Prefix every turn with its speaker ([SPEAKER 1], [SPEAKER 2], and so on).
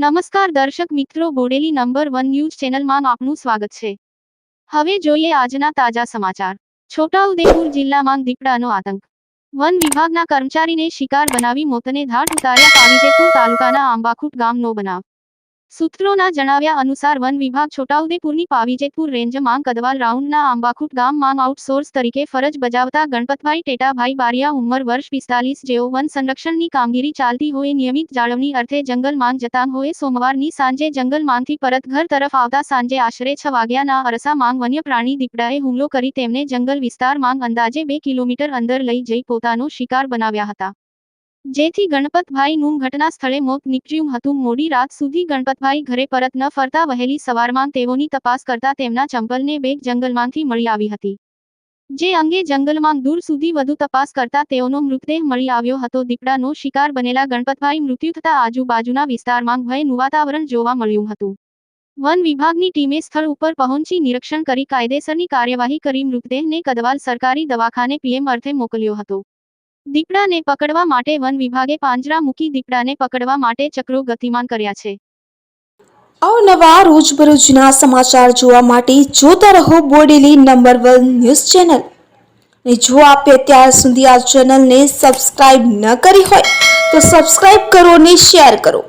[SPEAKER 1] નમસ્કાર દર્શક મિત્રો, બોડેલી નંબર વન ન્યૂઝ ચેનલમાં આપનું સ્વાગત છે. હવે જોઈએ આજના તાજા સમાચાર. છોટાઉદેપુર જિલ્લામાં દીપડાનો આતંક. વન વિભાગના કર્મચારીને શિકાર બનાવી મોતને ધાટ ઉતાર્યા પાવીજેપુર તાલુકાના આંબાખુટ ગામનો બનાવ. સૂત્રોના જણાવ્યા અનુસાર વન વિભાગ છોટાઉદેપુરની પાવીજેતપુર રેન્જમાં કદવાલ રાઉન્ડના આંબાખુટ ગામમાં આઉટસોર્સ તરીકે ફરજ બજાવતા ગણપતભાઈ ટેટાભાઈ બારિયા ઉંમર વર્ષ પિસ્તાલીસ જેઓ વન સંરક્ષણની કામગીરી ચાલતી હોય નિયમિત જાળવણી અર્થે જંગલમાં જતા હોય સોમવારની સાંજે જંગલમાંથી પરત ઘર તરફ આવતા સાંજે આશરે છ વાગ્યાના અરસામાં વન્ય પ્રાણી દીપડાએ હુમલો કરી તેમને જંગલ વિસ્તાર માંગ અંદાજે બે કિલોમીટર અંદર લઈ જઈ પોતાનો શિકાર બનાવ્યા હતા. જેથી ગણપતભાઈનું ઘટના સ્થળે મોત નીપજ્યું હતું. મોડી રાત સુધી ગણપતભાઈ ઘરે પરત ન ફરતા વહેલી સવારમાં તેઓની તપાસ કરતા તેમના ચંપલને બેગ જંગલમાંથી મળી આવી હતી. જે અંગે જંગલમાં દૂર સુધી વધુ તપાસ કરતા તેઓનો મૃતદેહ મળી આવ્યો હતો. દીપડાનો શિકાર બનેલા ગણપતભાઈ મૃત્યુ થતા આજુબાજુના વિસ્તારમાં ભયનું વાતાવરણ જોવા મળ્યું હતું. વન વિભાગની ટીમે સ્થળ ઉપર પહોંચી નિરીક્ષણ કરી કાયદેસરની કાર્યવાહી કરી મૃતદેહને કદવાલ સરકારી દવાખાને પીએમ અર્થે મોકલ્યો હતો. દીપડાને પકડવા માટે વન વિભાગે પાંજરા મૂકી દીપડાને પકડવા માટે ચક્રો ગતિમાન કર્યા છે.
[SPEAKER 2] અવનવા રોજબરોજના સમાચાર જોવા માટે જોતા રહો Bodeli number one news channel. ને જો આપે અત્યાર સુધી આ ચેનલને સબસ્ક્રાઇબ ન કરી હોય, તો સબસ્ક્રાઇબ કરો અને શેર કરો.